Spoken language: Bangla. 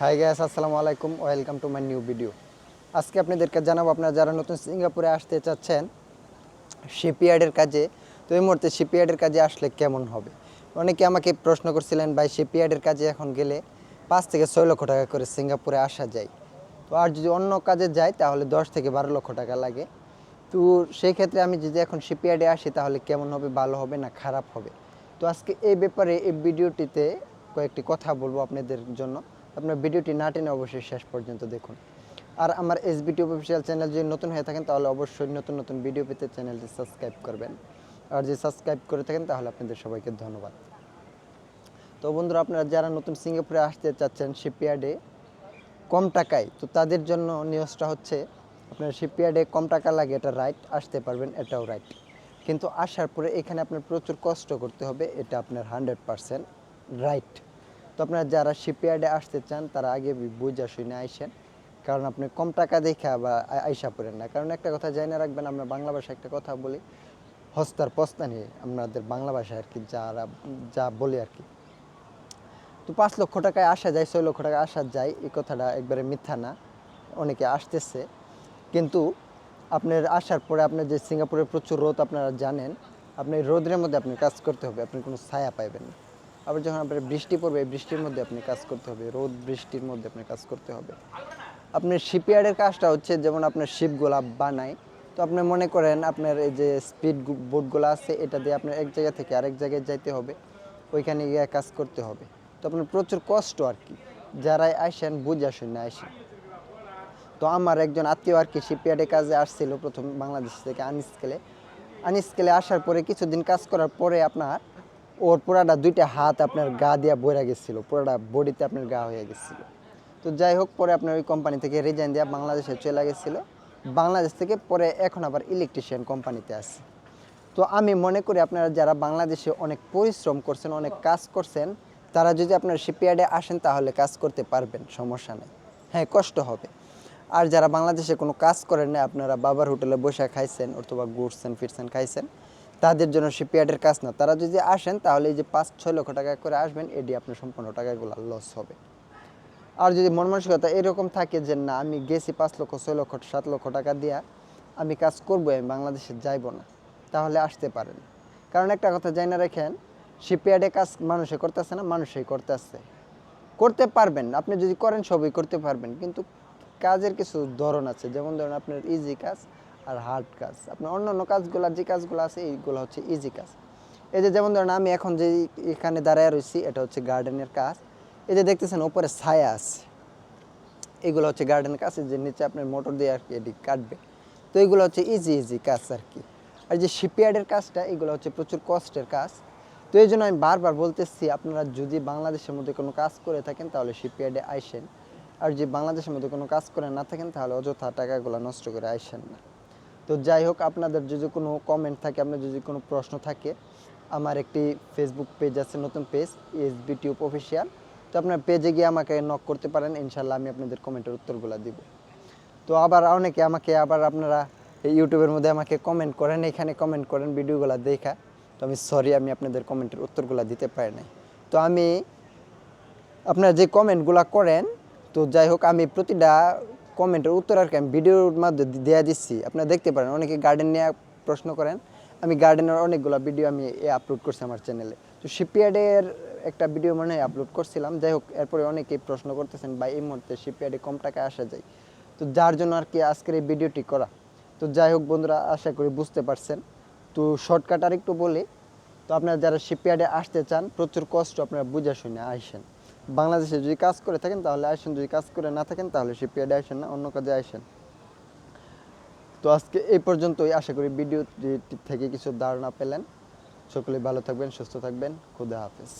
হাই গ্যাস আসসালামু আলাইকুম welcome to my new video আজকে আপনাদেরকে জানাব, আপনারা যারা নতুন সিঙ্গাপুরে আসতে চাচ্ছেন শিপইয়ার্ডের কাজে, তো এই মুহূর্তে শিপইয়ার্ডের কাজে আসলে কেমন হবে? অনেকে আমাকে প্রশ্ন করছিলেন, ভাই শিপইয়ার্ডের কাজে এখন গেলে পাঁচ থেকে ছয় লক্ষ টাকা করে সিঙ্গাপুরে আসা যায়? তো আর যদি অন্য কাজে যাই তাহলে দশ থেকে বারো লক্ষ টাকা লাগে। তো সেই ক্ষেত্রে আমি যদি এখন শিপইয়ার্ডে আসি, তাহলে কেমন হবে, ভালো হবে না খারাপ হবে? তো আজকে এই ব্যাপারে, এই ভিডিওটিতে কয়েকটি কথা বলব আপনাদের জন্য। আপনার ভিডিওটি না টেনে অবশ্যই শেষ পর্যন্ত দেখুন। আর আমার এস বিটি অফিসিয়াল চ্যানেল যদি নতুন হয়ে থাকেন, তাহলে অবশ্যই নতুন নতুন ভিডিও পেতে চ্যানেলটি সাবস্ক্রাইব করবেন। আর যদি সাবস্ক্রাইব করে থাকেন, তাহলে আপনাদের সবাইকে ধন্যবাদ। তো বন্ধুরা, আপনারা যারা নতুন সিঙ্গাপুরে আসতে চাচ্ছেন শিপইয়ার্ডে কম টাকায়, তো তাদের জন্য নিউজটা হচ্ছে, আপনার শিপইয়ার্ডে কম টাকা লাগে, এটা রাইট আসতে পারবেন, এটাও রাইট কিন্তু আসার পরে এখানে আপনার প্রচুর কষ্ট করতে হবে, এটা আপনার হান্ড্রেড পারসেন্ট রাইট তো আপনারা যারা শিপইয়ার্ডে আসতে চান, তারা আগে বুঝা শুনে আইসেন। কারণ আপনি কম টাকা দেখা বা আইসা পড়েন না। কারণ একটা কথা জানা রাখবেন, আমরা বাংলা ভাষায় একটা কথা বলি, হস্তার পস্তানি আমাদের বাংলা ভাষায় আর কি যারা, যা বলি আর কি। তো পাঁচ লক্ষ টাকায় আসা যায়, ছয় লক্ষ টাকায় আসা যায়, এই কথাটা একবারে মিথ্যা না। অনেকে আসতেছে। কিন্তু আপনার আসার পরে আপনার যে সিঙ্গাপুরে প্রচুর রোদ আপনারা জানেন, আপনি রোদের মধ্যে আপনি কাজ করতে হবে, আপনি কোনো ছায়া পাইবেন না। আবার যখন আপনার বৃষ্টি পড়বে, এই বৃষ্টির মধ্যে আপনি কাজ করতে হবে, রোদ বৃষ্টির মধ্যে আপনি কাজ করতে হবে। আপনার শিপইয়ার্ডের কাজটা হচ্ছে যেমন আপনার শিপগুলা বানায়, তো আপনি মনে করেন আপনার এই যে স্পিড বোটগুলো আছে, এটা দিয়ে আপনার এক জায়গা থেকে আরেক জায়গায় যাইতে হবে, ওইখানে গিয়ে কাজ করতে হবে। তো আপনার প্রচুর কষ্ট আর কি, যারাই আসেন বুঝে আসেন না আসেন তো আমার একজন আত্মীয় আর কি শিপইয়ার্ডে কাজে আসছিল প্রথম বাংলাদেশ থেকে আনস্কেলে আনস্কেলে আসার পরে কিছুদিন কাজ করার পরে আপনার ওর পুরাটা দুইটা হাত আপনার গা দিয়া বইরা গেছিল, পুরাটা বডিতে আপনার গা হয়ে গেছিল। তো যাই হোক, পরে আপনার ওই কোম্পানি থেকে রিজাইন দেওয়া বাংলাদেশে চলে গেছিল। বাংলাদেশ থেকে পরে এখন আবার ইলেকট্রিশিয়ান কোম্পানিতে আছে। তো আমি মনে করি আপনারা যারা বাংলাদেশে অনেক পরিশ্রম করছেন, অনেক কাজ করছেন, তারা যদি আপনার শিপইয়ার্ডে আসেন, তাহলে কাজ করতে পারবেন, সমস্যা নেই। হ্যাঁ কষ্ট হবে। আর যারা বাংলাদেশে কোনো কাজ করেন না, আপনারা বাবার হোটেলে বসে খাইছেন অথবা ঘুরছেন, ফিরছেন, খাইছেন তাদের জন্য শিপইয়ার্ডের কাজ না। তারা যদি আসেন, তাহলে এই যে পাঁচ, ছয় লক্ষ টাকা করে আসবেন, এটি আপনার সম্পূর্ণ টাকাগুলো লস হবে। আর যদি মন মানসিকতা এরকম থাকে যে, না, আমি গেছি পাঁচ লক্ষ, ছয় লক্ষ, সাত লক্ষ টাকা দিয়া, আমি কাজ করব, আমি বাংলাদেশে যাইব না, তাহলে আসতে পারেন। কারণ একটা কথা জানি না রেখেন শিপইয়ার্ডে কাজ মানুষে করতেছে না, মানুষই করতেছে। করতে পারবেন, আপনি যদি করেন সবই করতে পারবেন, কিন্তু কাজের কিছু ধরন আছে। যেমন ধরুন আপনার ইজি কাজ আর হার্ড কাজ। আপনার অন্য অন্য কাজগুলো, যে কাজগুলো আছে, এইগুলো হচ্ছে ইজি কাজ। এই যে যেমন ধরেন আমি এখন যে এখানে দাঁড়ায় রয়েছি, এটা হচ্ছে গার্ডেনের কাজ। এই যে দেখতেছেন ওপরে ছায়া আছে। এগুলো হচ্ছে গার্ডেনের কাজ যে নিচে আপনার মোটর দিয়ে আর কি এটি কাটবে। তো এগুলো হচ্ছে ইজি ইজি কাজ আর কি। আর যে শিপইয়ার্ডের কাজটা, এগুলো হচ্ছে প্রচুর কষ্টের কাজ। তো এই জন্য আমি বারবার বলতেছি, আপনারা যদি বাংলাদেশের মধ্যে কোনো কাজ করে থাকেন, তাহলে শিপইয়ার্ডে আইসেন। আর যদি বাংলাদেশের মধ্যে কোনো কাজ করে না থাকেন, তাহলে অযথা টাকাগুলো নষ্ট করে আইসেন না। তো যাই হোক, আপনাদের যদি কোনো কমেন্ট থাকে, আপনার যদি কোনো প্রশ্ন থাকে, আমার একটি ফেসবুক পেজ আছে, নতুন page S B tube official তো আপনার পেজে গিয়ে আমাকে নক করতে পারেন, ইনশাল্লাহ আমি আপনাদের কমেন্টের উত্তরগুলো দিব। তো আবার অনেকে আমাকে, আবার আপনারা এই ইউটিউবের মধ্যে আমাকে কমেন্ট করেন, এখানে কমেন্ট করেন ভিডিওগুলো দেখা। তো আমি সরি আমি আপনাদের কমেন্টের উত্তরগুলো দিতে পারি নাই। তো আমি আপনারা যে কমেন্টগুলো করেন, তো যাই হোক, আমি প্রতিটা কমেন্টের উত্তর আর কি আমি ভিডিওর মাধ্যমে দেওয়া দিচ্ছি। আপনারা দেখতে পারেন, অনেকে গার্ডেন নিয়ে প্রশ্ন করেন। আমি গার্ডেনের অনেকগুলো ভিডিও আমি এ আপলোড করছি আমার চ্যানেলে তো শিপইয়ার্ডের একটা ভিডিও মনে আপলোড করছিলাম। যাই হোক, এরপরে অনেকেই প্রশ্ন করতেছেন বা এই মুহূর্তে শিপইয়ার্ডে কম টাকায় আসা যায়? তো যার জন্য আর কি আজকের এই ভিডিওটি করা। তো যাই হোক বন্ধুরা, আশা করি বুঝতে পারছেন। তো শর্টকাট আর একটু বলি। তো আপনারা যারা শিপইয়ার্ডে আসতে চান, প্রচুর কষ্ট, আপনারা বুঝে শুনে আসেন বাংলাদেশে যদি কাজ করে থাকেন, তাহলে আসেন। যদি কাজ করে না থাকেন, তাহলে শিপইয়ার্ডে আসেন না, অন্য কাজে আসেন। তো আজকে এই পর্যন্তই। আশা করি ভিডিও থেকে কিছু ধারণা পেলেন। সকলে ভালো থাকবেন, সুস্থ থাকবেন। খুদা হাফেজ।